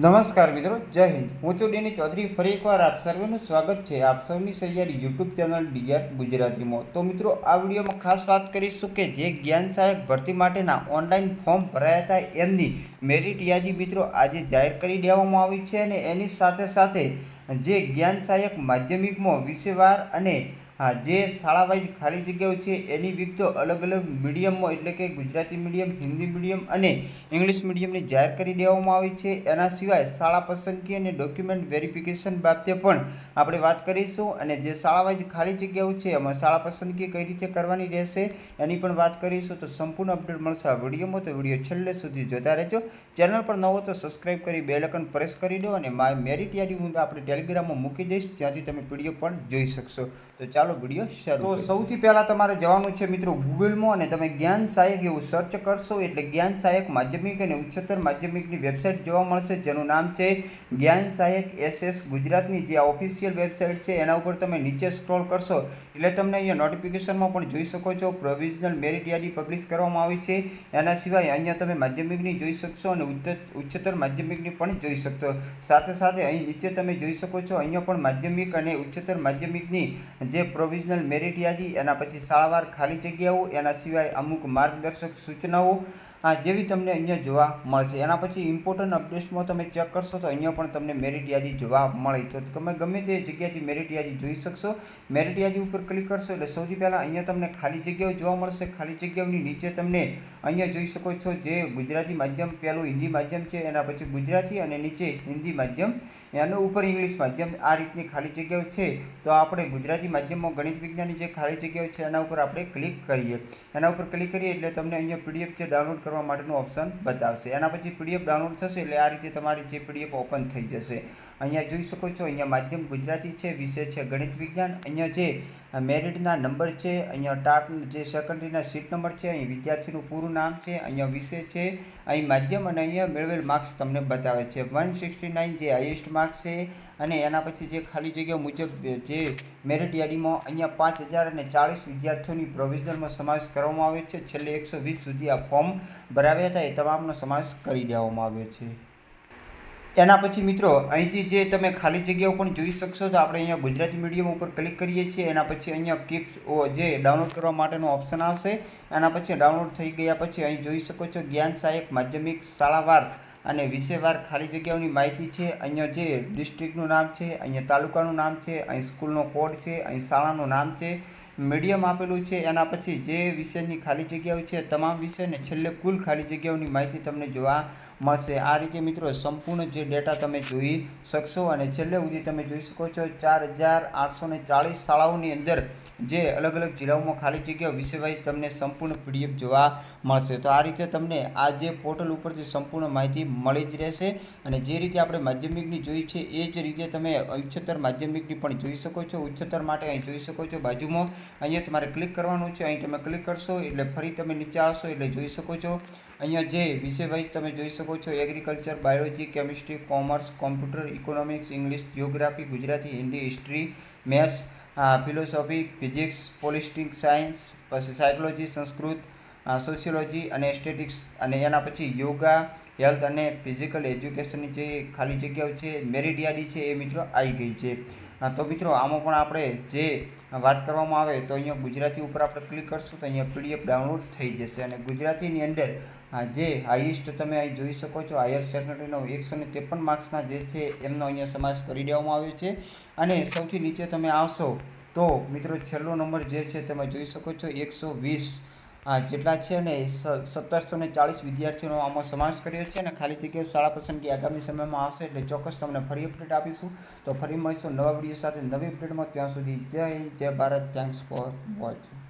નમસ્કાર મિત્રો, જય હિન્દ. હું છું ડેની ચૌધરી. ફરી એકવાર આપ સર્વેનું સ્વાગત છે આપ સૌની સૈયારી યુટ્યુબ ચેનલ ડીઆર ગુજરાતીમાં. તો મિત્રો, આ વિડીયોમાં ખાસ વાત કરીશું કે જે જ્ઞાન સહાયક ભરતી માટેના ઓનલાઈન ફોર્મ ભરાયા હતા, એમની મેરિટ યાદી મિત્રો આજે જાહેર કરી દેવામાં આવી છે અને એની સાથે સાથે જે જ્ઞાન સહાયક માધ્યમિકમાં વિષયવાર અને હા, જે શાળા વાઇઝ ખાલી જગ્યાઓ છે, એની વિગતો અલગ અલગ મીડિયમમાં એટલે કે ગુજરાતી મીડિયમ, હિન્દી મીડિયમ અને ઇંગ્લિશ મીડિયમની જાહેર કરી દેવામાં આવી છે. એના સિવાય શાળા પસંદગી અને ડોક્યુમેન્ટ વેરિફિકેશન બાબતે પણ આપણે વાત કરીશું. અને જે શાળા વાઇઝ ખાલી જગ્યાઓ છે, એમાં શાળા પસંદગી કઈ રીતે કરવાની રહેશે, એની પણ વાત કરીશું. તો સંપૂર્ણ અપડેટ મળશે આ વિડીયોમાં. તો વીડિયો છેલ્લે સુધી જોતા રહેજો. ચેનલ પર નવો તો સબસ્ક્રાઈબ કરી બે લકન પ્રેસ કરી દો. અને માય મેરિટ યાદી હું આપણે ટેલિગ્રામમાં મૂકી દઈશ. ત્યાંથી તમે પીડીએફ પણ જોઈ શકશો. તો ચાલો વીડિયો શરૂ તો સૌથી પહેલાં તમારે જવાનું છે મિત્રો ગૂગલમાં અને તમે જ્ઞાન સહાયક એવું સર્ચ કરશો એટલે જ્ઞાન સહાયક માધ્યમિક અને ઉચ્ચતર માધ્યમિકની વેબસાઇટ જોવા મળશે જેનું નામ છે જ્ઞાન સહાયક એસએસ ગુજરાતની જે ઓફિશિયલ વેબસાઇટ છે એના ઉપર તમે નીચે સ્ક્રોલ કરશો એટલે તમને અહીંયા નોટિફિકેશનમાં પણ જોઈ શકો છો પ્રોવિઝનલ મેરિટ યાદી પબ્લિશ કરવામાં આવી છે. એના સિવાય અહીંયા તમે માધ્યમિકની જોઈ શકશો અને ઉચ્ચતર માધ્યમિકની પણ જોઈ શકશો. સાથે સાથે અહીં નીચે તમે જોઈ શકો છો અહીંયા પણ માધ્યમિક અને ઉચ્ચતર માધ્યમિકની જે પ્રોવિઝનલ મેરિટ યાદી એના પછી સાળવાર ખાલી જગ્યાઓ, એના સિવાય અમુક માર્ગદર્શક સૂચનાઓ, આ જેવી તમને અહીંયા જોવા મળશે. એના પછી ઇમ્પોર્ટન્ટ અપડેટ્સમાં તમે ચેક કરશો તો અહીંયા પણ તમને મેરિટ યાદી જોવા મળે. તો તમે ગમે તે જગ્યાથી મેરિટ યાદી જોઈ શકશો. મેરિટ યાદી ઉપર ક્લિક કરશો એટલે સૌથી પહેલાં અહીંયા તમને ખાલી જગ્યાઓ જોવા મળશે. ખાલી જગ્યાઓની નીચે તમને અહીંયા જોઈ શકો છો જે ગુજરાતી માધ્યમ, પહેલું હિન્દી માધ્યમ છે, એના પછી ગુજરાતી અને નીચે હિન્દી માધ્યમ એનો ઉપર ઇંગ્લિશ માધ્યમ આ રીતની ખાલી જગ્યાઓ છે, તો આપણે ગુજરાતી માધ્યમમાં ગણિત વિજ્ઞાનની જે ખાલી જગ્યાઓ છે, એના ઉપર આપણે ક્લિક કરીએ. એના ઉપર ક્લિક કરીએ એટલે તમને અહીંયા પીડીએફ છે ડાઉનલોડ કરવા માટેનું ઓપ્શન બતાવશે. એના પછી પીડીએફ ડાઉનલોડ થશે એટલે આ રીતે તમારી જે પીડીએફ ઓપન થઈ જશે. અહીંયા જોઈ શકો છો, અહીંયા માધ્યમ ગુજરાતી છે, વિષય છે, ગણિત વિજ્ઞાન. અહીંયા જે મેરિટના નંબર છે, અહીંયા ટાપ જે સેકન્ડરીના સીટ નંબર છે, અહીં વિદ્યાર્થીનું પૂરું નામ છે, અહીંયા વિષય છે, અહીં માધ્યમ અને અહીંયા મેળવેલ માર્ક્સ તમને બતાવે છે. વન સિક્સટી નાઇન જે હાઈએસ્ટ છે અને એના પછી જે ખાલી જગ્યા મુજબ જે મેરિટ યાદીમાં અહીંયા પાંચ હજાર અને ચાળીસ વિદ્યાર્થીઓની પ્રોવિઝનમાં સમાવેશ કરવામાં આવે છે. છેલ્લે એકસો વીસ સુધી આ ફોર્મ ભરાવ્યા હતા. એ તમામનો સમાવેશ કરી દેવામાં આવ્યો છે. એના પછી મિત્રો, અહીંથી જે તમે ખાલી જગ્યાઓ પણ જોઈ શકશો તો આપણે અહીંયા ગુજરાતી મીડિયમ ઉપર ક્લિક કરીએ છીએ. એના પછી અહીંયા કિપ્સ જે ડાઉનલોડ કરવા માટેનો ઓપ્શન આવશે. એના પછી ડાઉનલોડ થઈ ગયા પછી અહીં જોઈ શકો છો જ્ઞાન સહાયક માધ્યમિક શાળાવાર અને વિષયવાર ખાલી જગ્યાઓની માહિતી છે. અહીંયા જે ડિસ્ટ્રિક્ટનું નામ છે, અહીંયા તાલુકાનું નામ છે, અહીં સ્કૂલનો કોડ છે, અહીં શાળાનું નામ છે, મીડિયમ આપેલું છે. એના પછી જે વિષયની ખાલી જગ્યાઓ છે, તમામ વિષય ને છેલ્લે કુલ ખાલી જગ્યાઓની માહિતી તમને જોવા મળશે. આ રીતે મિત્રો સંપૂર્ણ જે ડેટા તમે જોઈ શકશો અને છેલ્લે સુધી તમે જોઈ શકો છો ચાર હજાર આઠસો ને ચાળીસ શાળાઓની અંદર જે અલગ અલગ જિલ્લાઓમાં ખાલી જગ્યાઓ વિષય તમને સંપૂર્ણ પીડીએફ જોવા મળશે. તો આ રીતે તમને આ જે પોર્ટલ ઉપરથી સંપૂર્ણ માહિતી મળી જ રહેશે અને જે રીતે આપણે માધ્યમિકની જોઈ છે એ જ રીતે તમે ઉચ્ચતર માધ્યમિકની પણ જોઈ શકો છો. ઉચ્ચતર માટે અહીં જોઈ શકો છો બાજુમાં અહીંયા તમારે ક્લિક કરવાનું છે. અહીં તમે ક્લિક કરશો એટલે ફરી તમે નીચે આવશો એટલે જોઈ શકો છો. અહીંયા જે વિષય તમે જોઈ શકો છો agriculture biology chemistry commerce computer economics English geography Gujarati Hindi history maths philosophy physics political science પછી સાયકોલોજી સંસ્કૃત સોશિયોલોજી અને એસ્ટેટિક્સ અને એના પછી યોગા હેલ્થ અને ફિઝિકલ એજ્યુકેશનની જે ખાલી જગ્યાઓ છે મેરિટ યાદી છે એ મિત્રો આવી ગઈ છે. તો મિત્રો, આમાં પણ આપણે જે વાત કરવામાં આવે તો અહીંયા ગુજરાતી ઉપર આપણે ક્લિક કરશું તો અહીંયા પીડીએફ ડાઉનલોડ થઈ જશે અને ગુજરાતીની અંદર જે હાઈએસ્ટ તમે અહીં જોઈ શકો છો હાયર સેકન્ડરીનો એકસો ને ત્રેપન માર્ક્સના જે છે, એમનો અહીંયા સમાવેશ કરી દેવામાં આવ્યો છે. અને સૌથી નીચે તમે આવશો તો મિત્રો, છેલ્લો નંબર જે છે, તમે જોઈ શકો છો, એકસો વીસ. હા જેટલા છે ને સત્તરસો ને ચાળીસ વિદ્યાર્થીઓનો આમાં સમાવેશ કર્યો છે અને ખાલી જગ્યાએ શાળા પસંદગી આગામી સમયમાં આવશે એટલે ચોક્કસ તમને ફરી અપડેટ આપીશું. તો ફરી મળીશું નવા વીડિયો સાથે નવી અપડેટમાં ત્યાં સુધી જય હિન્દ, જય ભારત. Thanks for watching